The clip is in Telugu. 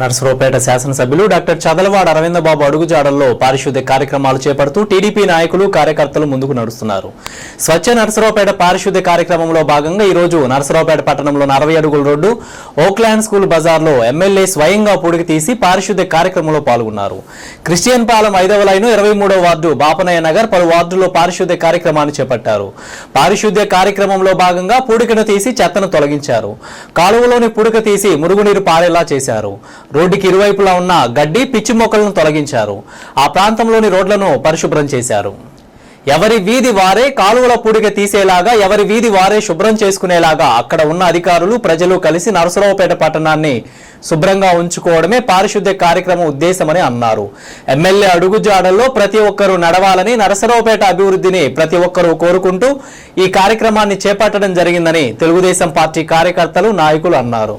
నర్సరావుపేట శాసనసభ్యులు డాక్టర్ చదలవాడ అరవిందబాబు అడుగుజాడల్లో పారిశుద్ధ్య కార్యక్రమాలు చేపడుతూ టీడీపీ నాయకులు కార్యకర్తలు ముందుకు నడుస్తున్నారు. స్వచ్ఛ నర్సరావుపేట పారిశుద్ధ్య కార్యక్రమంలో భాగంగా ఈరోజు నర్సరావుపేట పట్టణంలోని అరవై అడుగుల రోడ్డు ఓక్లాండ్ స్కూల్ బజార్లో ఎమ్మెల్యే స్వయంగా పూడికి తీసి పారిశుద్ధ్య కార్యక్రమంలో పాల్గొన్నారు. క్రిస్టియన్ పాలెం ఐదవ లైను ఇరవై మూడవ వార్డు బాపనయ్య నగర్ పలు వార్డుల్లో పారిశుద్ధ్య కార్యక్రమాన్ని చేపట్టారు. పారిశుద్ధ్య కార్యక్రమంలో భాగంగా పూడికను తీసి చెత్తను తొలగించారు. కాలువలోని పూడిక తీసి మురుగునీరు పారేలా చేశారు. రోడ్డుకి ఇరువైపులా ఉన్న గడ్డి పిచ్చి మొక్కలను తొలగించారు. ఆ ప్రాంతంలోని రోడ్లను పరిశుభ్రం చేశారు. ఎవరి వీధి వారే కాలువల పూడిక తీసేలాగా ఎవరి వీధి వారే శుభ్రం చేసుకునేలాగా అక్కడ ఉన్న అధికారులు ప్రజలు కలిసి నరసరావుపేట పట్టణాన్ని శుభ్రంగా ఉంచుకోవడమే పారిశుద్ధ్య కార్యక్రమం ఉద్దేశమని అన్నారు. ఎమ్మెల్యే అడుగుజాడల్లో ప్రతి ఒక్కరూ నడవాలని నరసరావుపేట అభివృద్ధిని ప్రతి ఒక్కరూ కోరుకుంటూ ఈ కార్యక్రమాన్ని చేపట్టడం జరిగిందని తెలుగుదేశం పార్టీ కార్యకర్తలు నాయకులు అన్నారు.